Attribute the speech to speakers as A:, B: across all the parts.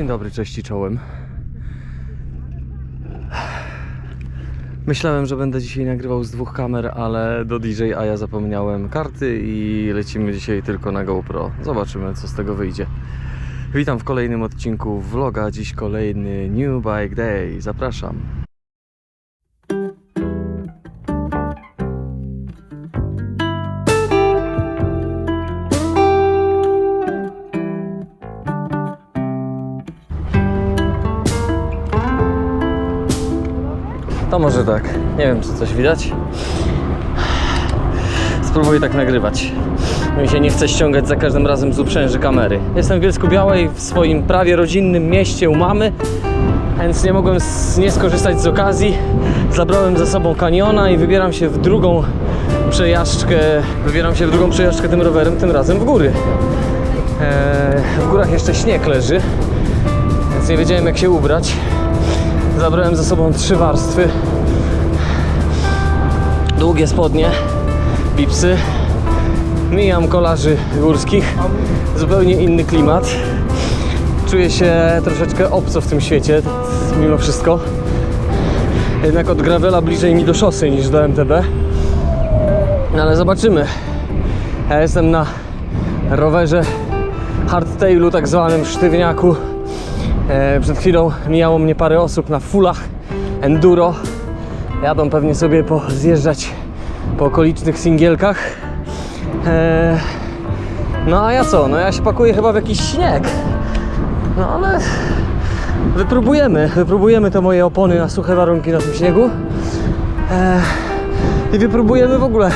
A: Dzień dobry, cześć i czołem. Myślałem, że będę dzisiaj nagrywał z dwóch kamer, ale do DJ a ja zapomniałem karty i lecimy dzisiaj tylko na GoPro. Zobaczymy, co z tego wyjdzie. Witam w kolejnym odcinku vloga. Dziś kolejny New Bike Day. Zapraszam. To może tak. Nie wiem, czy coś widać. Spróbuję tak nagrywać. Mi się nie chce ściągać za każdym razem z uprzęży kamery. Jestem w Bielsku Białej, w swoim prawie rodzinnym mieście u mamy, więc nie mogłem nie skorzystać z okazji. Zabrałem ze sobą kaniona i wybieram się w drugą przejażdżkę. Wybieram się w drugą przejażdżkę tym rowerem, tym razem w góry. Eee, w górach jeszcze śnieg leży, więc nie wiedziałem jak się ubrać. Zabrałem ze sobą trzy warstwy. Długie spodnie, bipsy. Mijam kolarzy górskich. Zupełnie inny klimat. Czuję się troszeczkę obco w tym świecie, mimo wszystko. Jednak od gravela bliżej mi do szosy niż do MTB. No ale zobaczymy. Ja jestem na rowerze hardtailu, tak zwanym sztywniaku. E, przed chwilą mijało mnie parę osób na fullach enduro. Jadą pewnie sobie po, zjeżdżać po okolicznych singielkach. E, no a ja co? No ja się pakuję chyba w jakiś śnieg. No ale wypróbujemy, wypróbujemy te moje opony na suche warunki na tym śniegu. E, I wypróbujemy w ogóle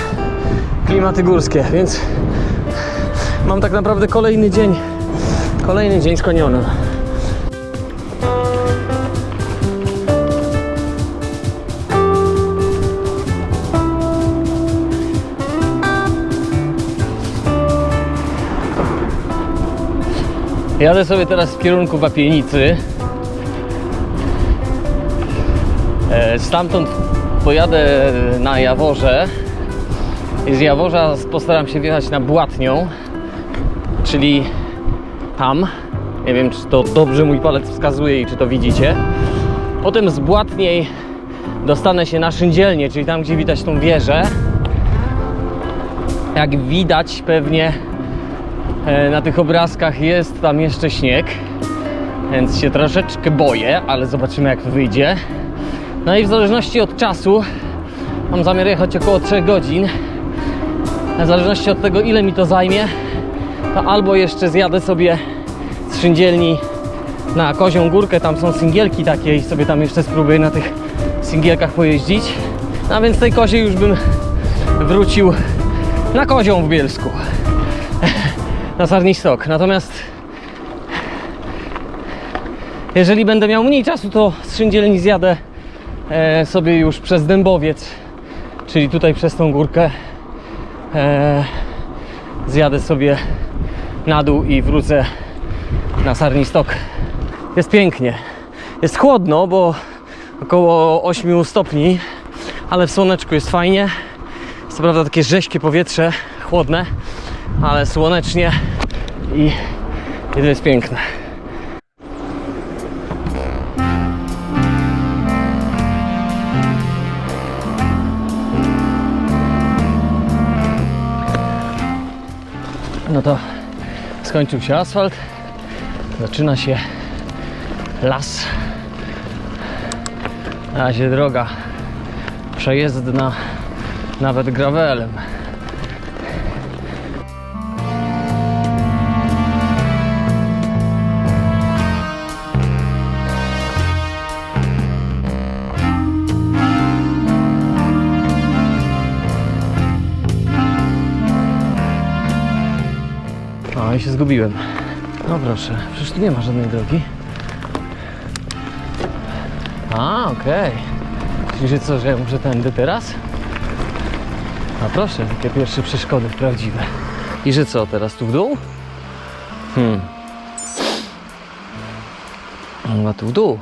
A: klimaty górskie, więc mam tak naprawdę kolejny dzień, kolejny dzień z. Jadę sobie teraz w kierunku Wapienicy. E, Stamtąd pojadę na Jaworze. Z Jaworza postaram się wjechać na Błatnią, czyli tam. Nie wiem, czy to dobrze mój palec wskazuje i czy to widzicie. Potem z Błatniej dostanę się na Szyndzielnię, czyli tam, gdzie widać tą wieżę. Jak widać pewnie Na tych obrazkach jest tam jeszcze śnieg, więc się troszeczkę boję, ale zobaczymy jak to wyjdzie. No i w zależności od czasu mam zamiar jechać około 3 godzin. W zależności od tego ile mi to zajmie, to albo jeszcze zjadę sobie z szyndzielni na Kozią Górkę, tam są singielki takie i sobie tam jeszcze spróbuję na tych singielkach pojeździć. No a więc tej kozie już bym wrócił na Kozią w Bielsku na Sarni Stok. Natomiast jeżeli będę miał mniej czasu, to z Szyndzielni zjadę e, sobie już przez Dębowiec, czyli tutaj przez tą górkę. E, zjadę sobie na dół i wrócę na Sarni Stok. Jest pięknie. Jest chłodno, bo około 8 stopni, ale w słoneczku jest fajnie. Co prawda takie rześkie powietrze, chłodne, ale słonecznie i, to jest piękne. No to skończył się asfalt, zaczyna się las, na razie droga przejezdna, nawet gravelem. Się zgubiłem. No proszę, przecież tu nie ma żadnej drogi. A, okej. Czyli, że co, że ja muszę tędy teraz? A proszę, takie pierwsze przeszkody prawdziwe. I że co, teraz tu w dół? Hmm. No tu w dół.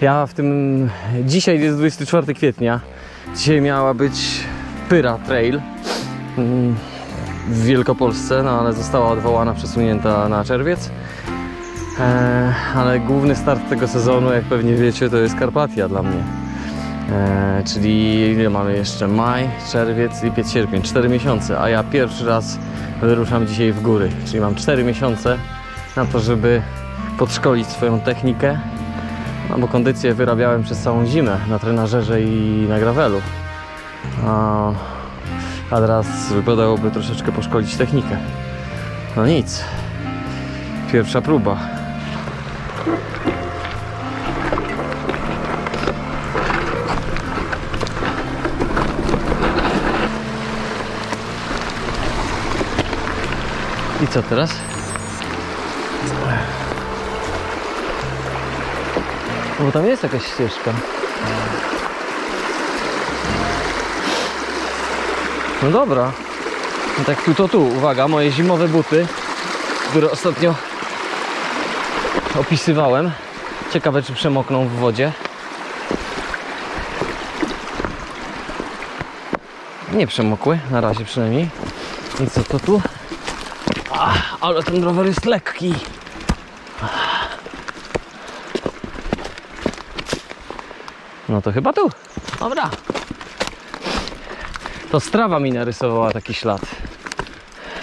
A: Ja w tym... Dzisiaj jest 24 kwietnia. Dzisiaj miała być Pyra Trail. Mm, w Wielkopolsce, no ale została odwołana, przesunięta na czerwiec. E, ale główny start tego sezonu, jak pewnie wiecie, to jest Karpatia dla mnie. E, czyli ile mamy jeszcze? Maj, czerwiec, lipiec, sierpień. 4 miesiące, a ja pierwszy raz wyruszam dzisiaj w góry. Czyli mam 4 miesiące na to, żeby podszkolić swoją technikę. No bo kondycję wyrabiałem przez całą zimę na trenażerze i na gravelu. A, a teraz wypadałoby troszeczkę poszkolić technikę. No nic. Pierwsza próba. I co teraz? Bo tam jest jakaś ścieżka. No dobra. No tak tu to tu. Uwaga, moje zimowe buty, które ostatnio opisywałem. Ciekawe czy przemokną w wodzie. Nie przemokły, na razie przynajmniej. I co to tu? Ach, ale ten rower jest lekki. No to chyba tu. Dobra. To strawa mi narysowała taki ślad.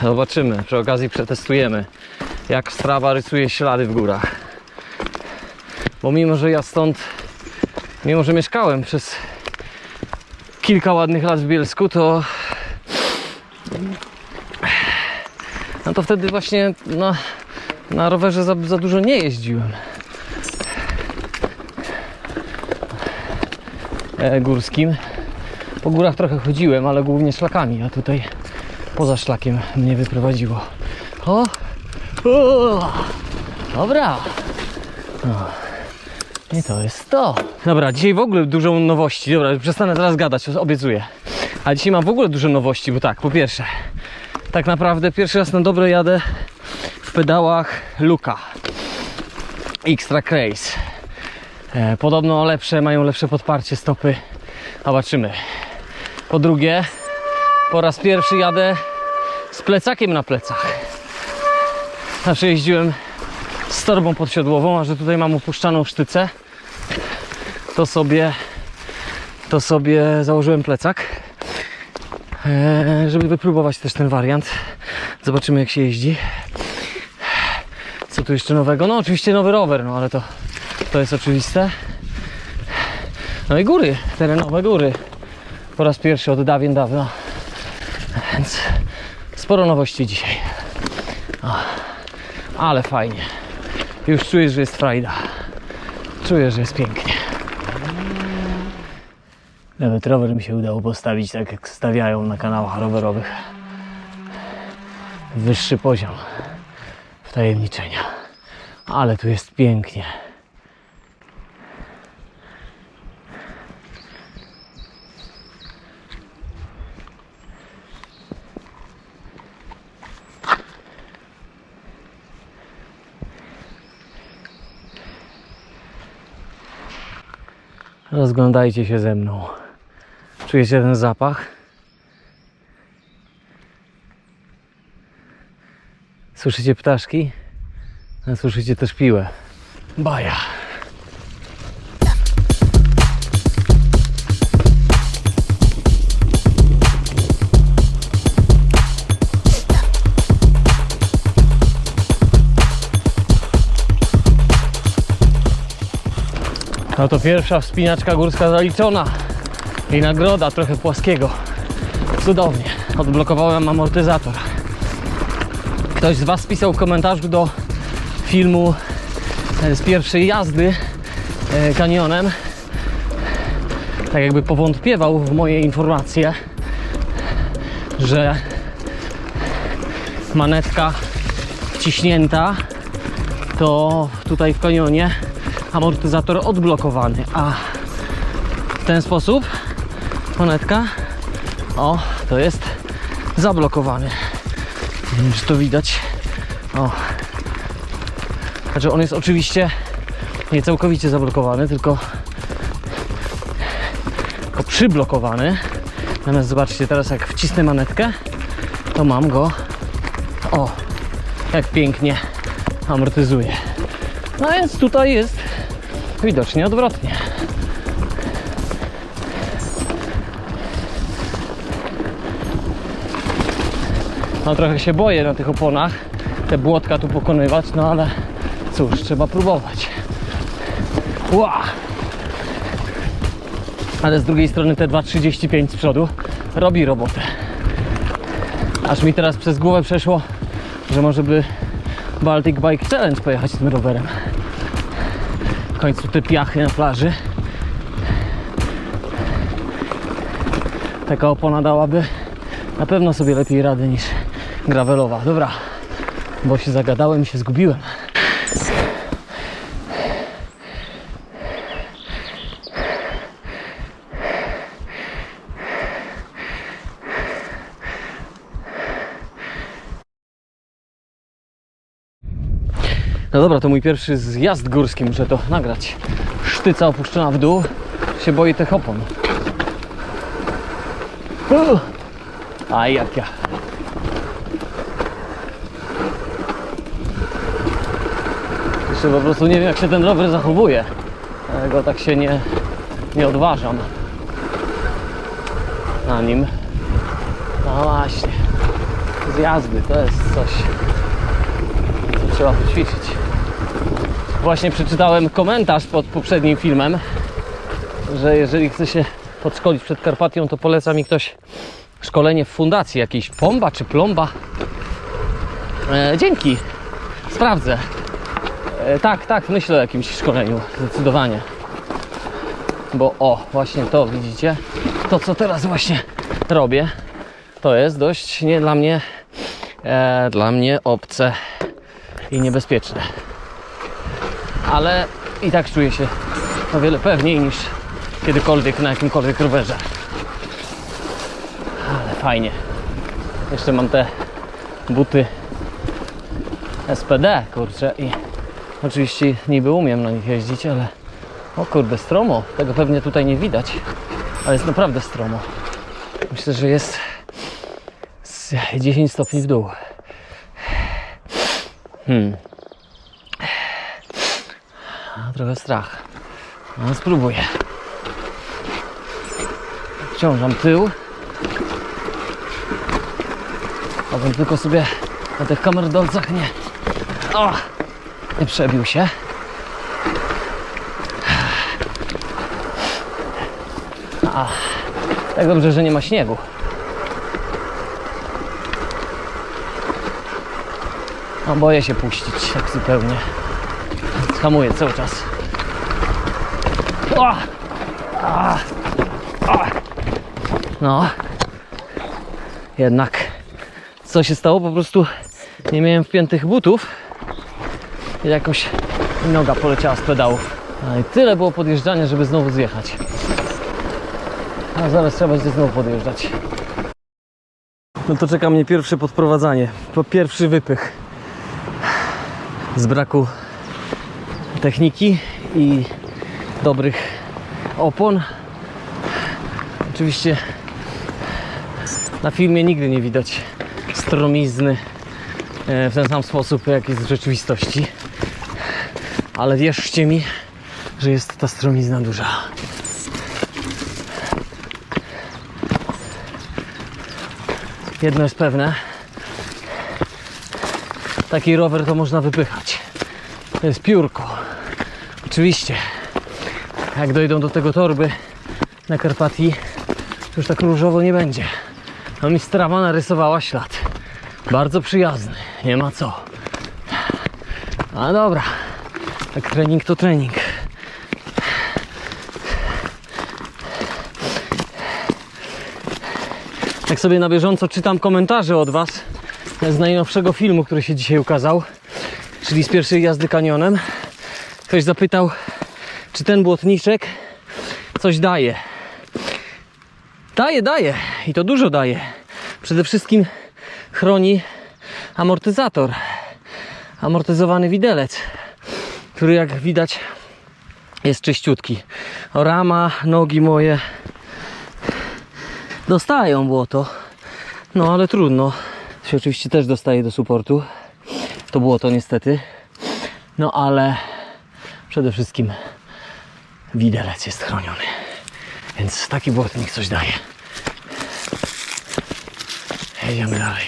A: Zobaczymy, przy okazji przetestujemy, jak strawa rysuje ślady w górach. Bo mimo, że ja stąd, mimo, że mieszkałem przez kilka ładnych lat w Bielsku, to no to wtedy właśnie na, na rowerze za, za dużo nie jeździłem. E, górskim. Po górach trochę chodziłem, ale głównie szlakami, a tutaj poza szlakiem mnie wyprowadziło. O! o! Dobra! O. I to jest to. Dobra, dzisiaj w ogóle dużo nowości. Dobra, przestanę teraz gadać, obiecuję. A dzisiaj mam w ogóle dużo nowości, bo tak, po pierwsze, tak naprawdę pierwszy raz na dobre jadę w pedałach Luka Extra Craze. E, podobno lepsze, mają lepsze podparcie stopy. Zobaczymy. Po drugie, po raz pierwszy jadę z plecakiem na plecach. Zawsze jeździłem z torbą podsiodłową, a że tutaj mam opuszczaną sztycę, to sobie, to sobie założyłem plecak, e, żeby wypróbować też ten wariant. Zobaczymy jak się jeździ. Co tu jeszcze nowego? No oczywiście nowy rower, no ale to, to jest oczywiste. No i góry, terenowe góry. Po raz pierwszy od dawien dawna. Więc sporo nowości dzisiaj. O, ale fajnie. Już czuję, że jest frajda. Czuję, że jest pięknie. Nawet rower mi się udało postawić tak, jak stawiają na kanałach rowerowych. Wyższy poziom wtajemniczenia. Ale tu jest pięknie. Rozglądajcie się ze mną. Czujecie ten zapach? Słyszycie ptaszki? A słyszycie też piłę. Baja. No to pierwsza wspinaczka górska zaliczona. I nagroda trochę płaskiego. Cudownie. Odblokowałem amortyzator. Ktoś z Was pisał w komentarzu do filmu e, z pierwszej jazdy e, kanionem. Tak jakby powątpiewał w moje informacje, że manetka wciśnięta to tutaj w kanionie amortyzator odblokowany, a w ten sposób monetka o, to jest zablokowany. Nie wiem, czy to widać. O. Znaczy on jest oczywiście nie całkowicie zablokowany, tylko, tylko przyblokowany. Natomiast zobaczcie teraz jak wcisnę manetkę, to mam go o, jak pięknie amortyzuje. No więc tutaj jest widocznie odwrotnie. No trochę się boję na tych oponach te błotka tu pokonywać, no ale cóż, trzeba próbować. Ła! Ale z drugiej strony te 2,35 z przodu robi robotę. Aż mi teraz przez głowę przeszło, że może by Baltic Bike Challenge pojechać tym rowerem. W końcu te piachy na plaży. Taka opona dałaby na pewno sobie lepiej rady niż gravelowa. Dobra, bo się zagadałem i się zgubiłem. No dobra, to mój pierwszy zjazd górski, muszę to nagrać. Sztyca opuszczona w dół, się boję tych opon. Aj, jak ja. Jeszcze po prostu nie wiem, jak się ten rower zachowuje. Dlatego tak się nie, nie odważam na nim. No właśnie. Zjazdy to jest coś, co trzeba poćwiczyć. Właśnie przeczytałem komentarz pod poprzednim filmem, że jeżeli chce się podszkolić przed Karpatią, to poleca mi ktoś szkolenie w fundacji, jakiejś pomba czy plomba. E, dzięki, sprawdzę. E, tak, tak, myślę o jakimś szkoleniu, zdecydowanie. Bo o, właśnie to widzicie, to co teraz właśnie robię, to jest dość nie dla mnie, e, dla mnie obce i niebezpieczne. Ale i tak czuję się o wiele pewniej niż kiedykolwiek na jakimkolwiek rowerze. Ale fajnie. Jeszcze mam te buty SPD, kurczę i oczywiście niby umiem na nich jeździć, ale o kurde, stromo. Tego pewnie tutaj nie widać, ale jest naprawdę stromo. Myślę, że jest z 10 stopni w dół. Hmm. Trochę strach. No, spróbuję. Wciążam tył. Abym tylko sobie na tych kamerdolcach nie... O! Nie przebił się. A, tak dobrze, że nie ma śniegu. No, boję się puścić tak zupełnie. Hamuję cały czas. No. Jednak co się stało? Po prostu nie miałem wpiętych butów i jakoś noga poleciała z pedałów. No i tyle było podjeżdżania, żeby znowu zjechać. A zaraz trzeba będzie znowu podjeżdżać. No to czeka mnie pierwsze podprowadzanie. Po pierwszy wypych. Z braku techniki i dobrych opon. Oczywiście na filmie nigdy nie widać stromizny e, w ten sam sposób, jak jest w rzeczywistości. Ale wierzcie mi, że jest ta stromizna duża. Jedno jest pewne. Taki rower to można wypychać. To jest piórko. Oczywiście, jak dojdą do tego torby na Karpatii, już tak różowo nie będzie. No mi strawa narysowała ślad. Bardzo przyjazny, nie ma co. Ale dobra, tak trening to trening. Jak sobie na bieżąco czytam komentarze od Was z najnowszego filmu, który się dzisiaj ukazał, czyli z pierwszej jazdy kanionem, ktoś zapytał, czy ten błotniczek coś daje. Daje, daje i to dużo daje. Przede wszystkim chroni amortyzator, amortyzowany widelec, który jak widać jest czyściutki. Rama, nogi moje dostają błoto, no ale trudno. To się oczywiście też dostaje do supportu, to błoto niestety. No ale przede wszystkim widelec jest chroniony. Więc taki błotnik coś daje. Jedziemy dalej.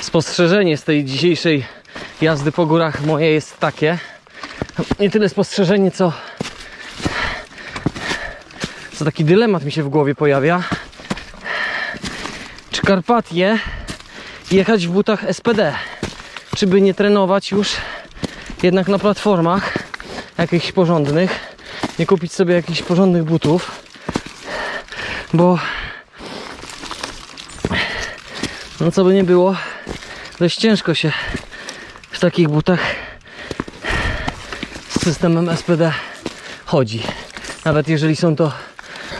A: Spostrzeżenie z tej dzisiejszej jazdy po górach moje jest takie. Nie tyle spostrzeżenie, co, co taki dylemat mi się w głowie pojawia. Czy Karpatie jechać w butach SPD? Czy by nie trenować już jednak na platformach jakichś porządnych? Nie kupić sobie jakichś porządnych butów? Bo no co by nie było, dość ciężko się w takich butach z systemem SPD chodzi. Nawet jeżeli są to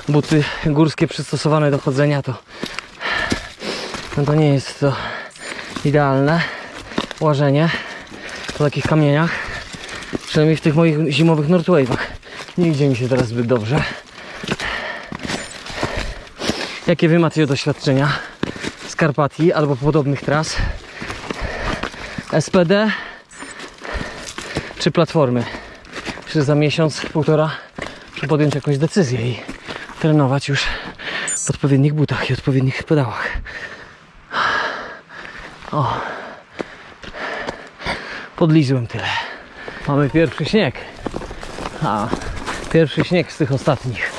A: buty górskie przystosowane do chodzenia, to, no to nie jest to idealne łażenie po takich kamieniach. Przynajmniej w tych moich zimowych Northwave'ach. Nie idzie mi się teraz zbyt dobrze. Jakie wy macie doświadczenia z Karpatii albo podobnych tras? SPD czy platformy? Czy za miesiąc, półtora muszę podjąć jakąś decyzję i trenować już w odpowiednich butach i odpowiednich pedałach. O. Podlizłem tyle. Mamy pierwszy śnieg. A, pierwszy śnieg z tych ostatnich.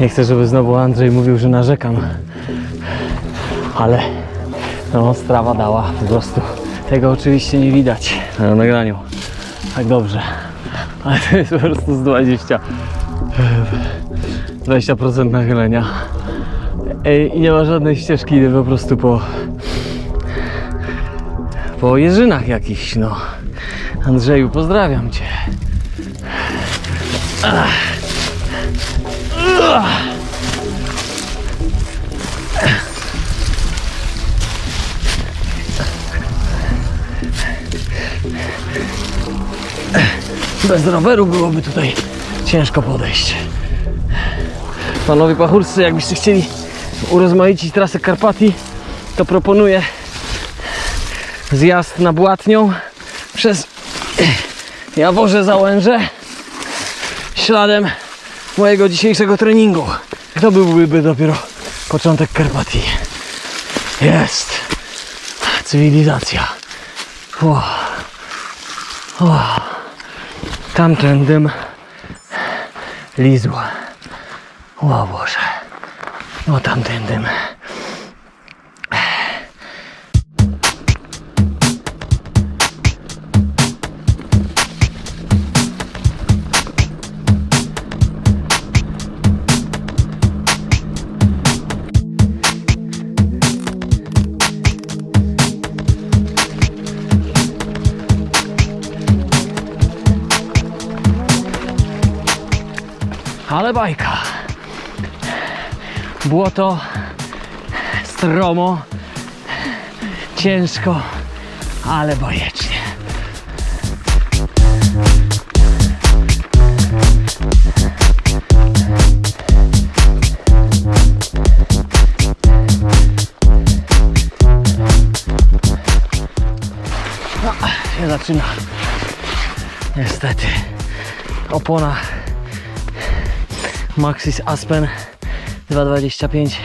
A: Nie chcę, żeby znowu Andrzej mówił, że narzekam. Ale no, strawa dała po prostu. Tego oczywiście nie widać na nagraniu. Tak dobrze. Ale to jest po prostu z 20 20% nachylenia. Ej, I nie ma żadnej ścieżki, idę po prostu po po jeżynach jakichś, no. Andrzeju, pozdrawiam Cię. Bez roweru byłoby tutaj ciężko podejść. Panowie pachurscy, jakbyście chcieli urozmaicić trasę Karpatii, to proponuję zjazd na Błatnią przez Jaworze Załęże śladem mojego dzisiejszego treningu. To byłby dopiero początek Karpatii. Jest cywilizacja. Tamten dym lizł. O Boże. O tamten bajka. Błoto, stromo, ciężko, ale bajecznie. No, się zaczyna. Niestety. Opona Maxis Aspen 225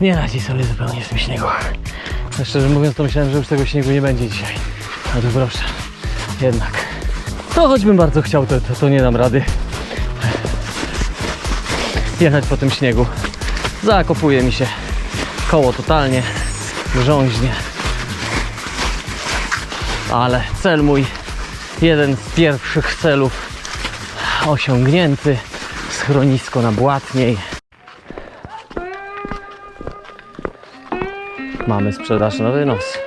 A: nie radzi sobie zupełnie w tym śniegu. A Szczerze mówiąc, to myślałem, że już tego śniegu nie będzie dzisiaj. Ale proszę, jednak. To choćbym bardzo chciał, to, to, to nie dam rady jechać po tym śniegu. Zakopuje mi się koło totalnie, grząźnie. Ale cel mój, jeden z pierwszych celów osiągnięty. Schronisko na Błatniej. Mamy sprzedaż na wynos.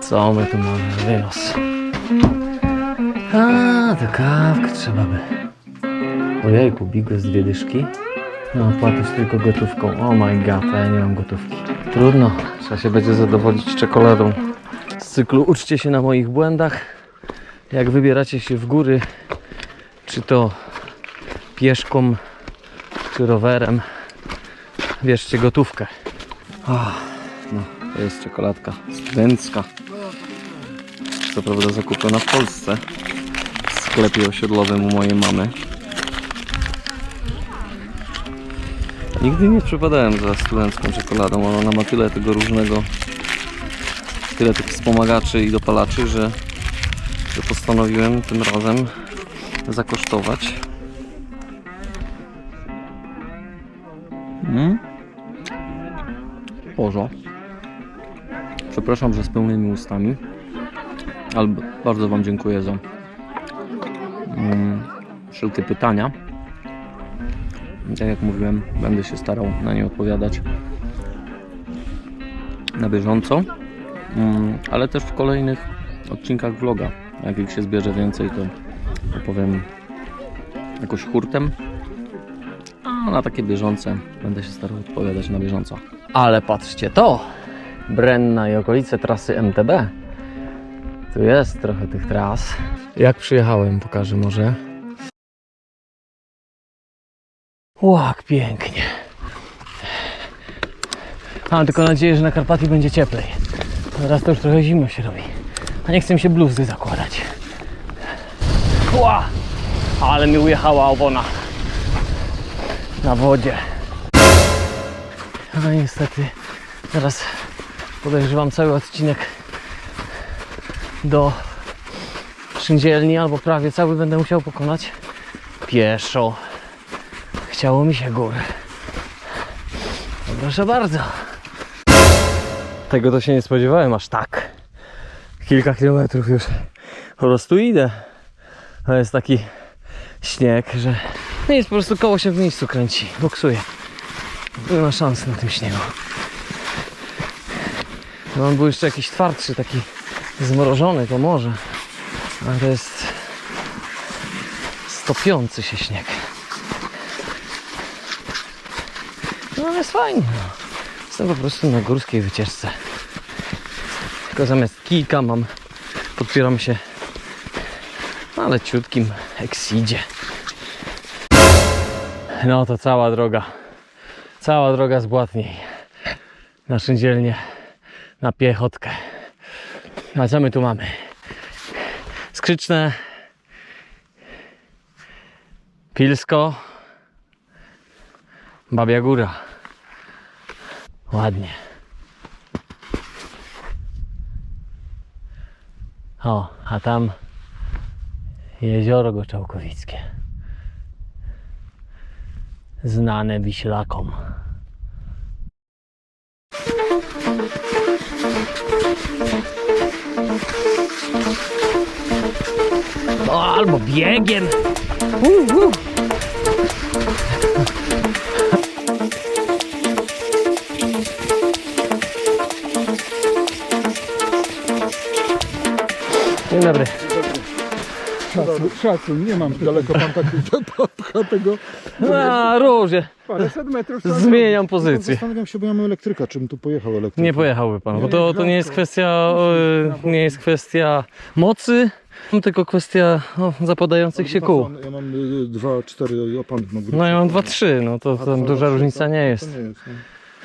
A: Co my tu mamy na wynos? A, to kawkę trzeba by. Ojejku, bigos dwie dyszki. No, płacisz tylko gotówką. Oh my god, ja nie mam gotówki. Trudno, trzeba się będzie zadowolić czekoladą. Z cyklu uczcie się na moich błędach. Jak wybieracie się w góry, czy to pieszką, czy rowerem, bierzcie gotówkę. Ah, no, jest czekoladka studencka. Co prawda zakupiona w Polsce w sklepie osiedlowym u mojej mamy. Nigdy nie przepadałem za studencką czekoladą, ale ona ma tyle tego różnego, tyle tych wspomagaczy i dopalaczy, że, że postanowiłem tym razem zakosztować. Mm. Przepraszam, że z pełnymi ustami, ale bardzo Wam dziękuję za mm, wszelkie pytania. Tak jak mówiłem, będę się starał na nie odpowiadać na bieżąco, mm, ale też w kolejnych odcinkach vloga. Jak ich się zbierze więcej, to opowiem jakoś hurtem. A na takie bieżące będę się starał odpowiadać na bieżąco. Ale patrzcie to! Brenna i okolice trasy MTB. Tu jest trochę tych tras. Jak przyjechałem, pokażę może. Łak, pięknie. Mam tylko nadzieję, że na Karpatii będzie cieplej. Teraz to już trochę zimno się robi. A nie chcę mi się bluzy zakładać. Ła! Ale mi ujechała opona. Na wodzie. No niestety teraz podejrzewam cały odcinek do szyndzielni albo prawie cały będę musiał pokonać pieszo. Chciało mi się gór. Proszę bardzo. Tego to się nie spodziewałem aż tak. Kilka kilometrów już po prostu idę. To jest taki śnieg, że nie jest po prostu koło się w miejscu kręci, boksuje. Nie ma szans na tym śniegu. No on był jeszcze jakiś twardszy, taki zmrożony, to może. Ale to jest stopiący się śnieg. No ale jest fajnie. No. Jestem po prostu na górskiej wycieczce. Tylko zamiast kijka mam, podpieram się na leciutkim eksidzie. No to cała droga. Cała droga z Błatniej. Na szyndzielnię, na piechotkę. A co my tu mamy? Skrzyczne. Pilsko. Babia Góra. Ładnie. O, a tam jezioro Goczałkowickie. Znane wiślakom. O, albo biegiem. Uh, uh. Dobry.
B: Szacun, szacun, nie mam daleko pan tak pcha tego
A: A, róże.
B: paręset metrów.
A: Zmieniam pozycję.
B: Zastanawiam się, bo ja mam elektryka, czym tu pojechał elektryk.
A: Nie pojechałby pan, bo to, to nie jest kwestia e, nie jest kwestia mocy, tylko kwestia o, zapadających się kół.
B: Ja mam y, dwa, cztery opony.
A: No ja mam 2-3, no to
B: A
A: tam duża różnica
B: to
A: nie jest
B: no.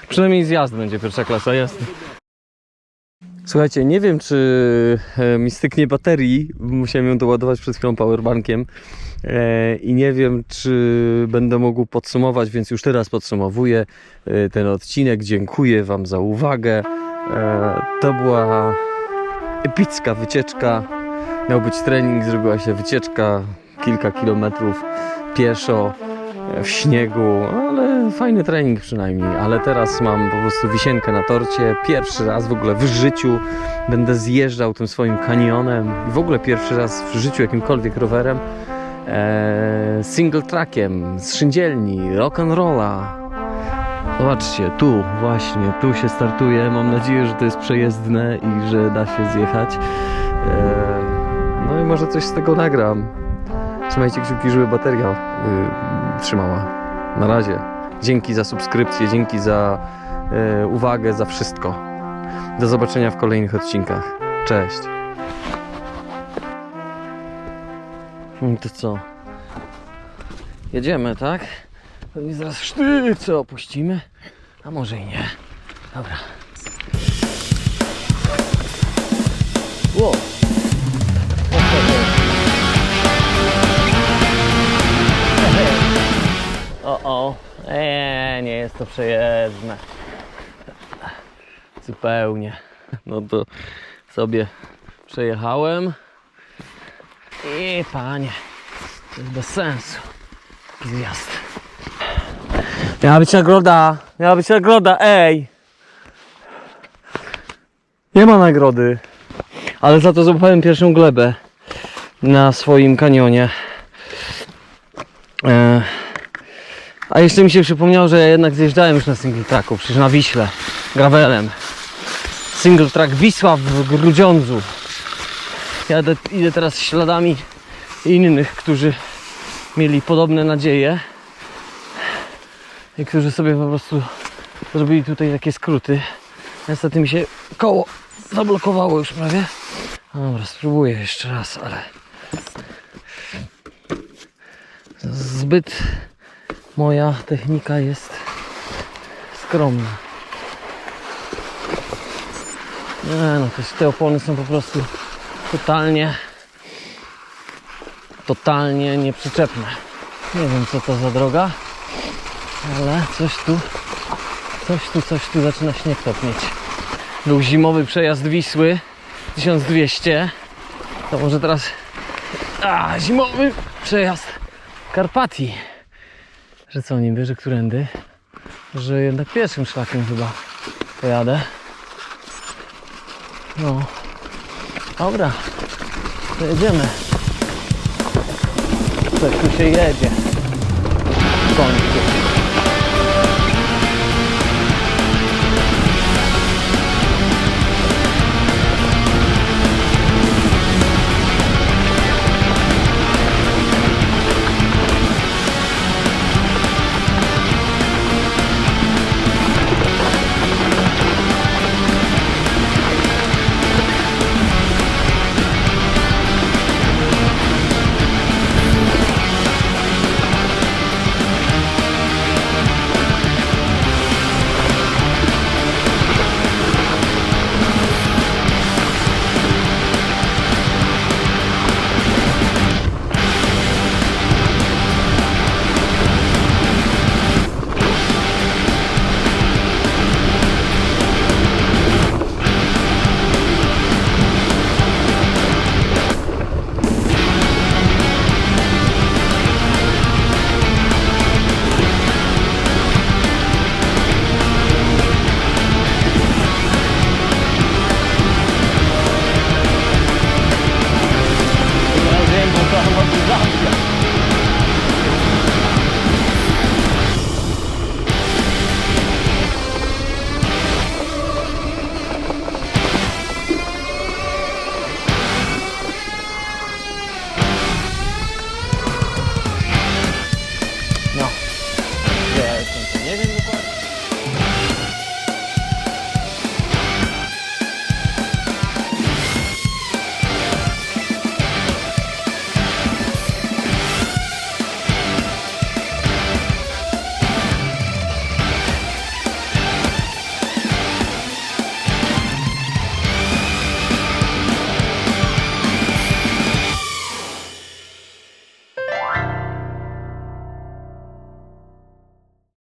A: Przynajmniej zjazd będzie pierwsza klasa, jasne. Słuchajcie, nie wiem czy e, mi styknie baterii, musiałem ją doładować przed chwilą powerbankiem e, i nie wiem czy będę mógł podsumować, więc już teraz podsumowuję e, ten odcinek. Dziękuję Wam za uwagę. To była epicka wycieczka. Miał być trening, zrobiła się wycieczka kilka kilometrów pieszo. W śniegu, ale fajny trening przynajmniej. Ale teraz mam po prostu wisienkę na torcie. Pierwszy raz w ogóle w życiu będę zjeżdżał tym swoim kanionem i w ogóle pierwszy raz w życiu jakimkolwiek rowerem e, single trackiem z szyndzielni, rock'n'rolla. Zobaczcie, tu właśnie, tu się startuje. Mam nadzieję, że to jest przejezdne i że da się zjechać. E, no i może coś z tego nagram. Trzymajcie kciuki, żeby bateria y, trzymała. Na razie. Dzięki za subskrypcję, dzięki za y, uwagę, za wszystko. Do zobaczenia w kolejnych odcinkach. Cześć. I to co? Jedziemy, tak? Pewnie zaraz sztyce opuścimy. A może i nie. Dobra. Wow. O, o, eee, nie jest to przejezdne. Zupełnie. No to sobie przejechałem. I panie, to jest bez sensu. Zjazd. Miała być nagroda, miała być nagroda, ej! Nie ma nagrody. Ale za to złapałem pierwszą glebę na swoim kanionie. E, a jeszcze mi się przypomniało, że ja jednak zjeżdżałem już na single tracku, przecież na Wiśle, gravelem. Single track Wisła w Grudziądzu. Jadę, idę teraz śladami innych, którzy mieli podobne nadzieje i którzy sobie po prostu zrobili tutaj takie skróty. Niestety mi się koło zablokowało już prawie. Dobra, spróbuję jeszcze raz, ale zbyt moja technika jest skromna. Nie no, jest- te opony są po prostu totalnie totalnie nieprzyczepne. Nie wiem co to za droga, ale coś tu coś tu, coś tu zaczyna śnieg topnieć. Był zimowy przejazd Wisły 1200 to może teraz a, zimowy przejazd Karpatii że co niby, że którędy? Że jednak pierwszym szlakiem chyba pojadę. No. Dobra. To jedziemy. Coś tu się jedzie. W końcu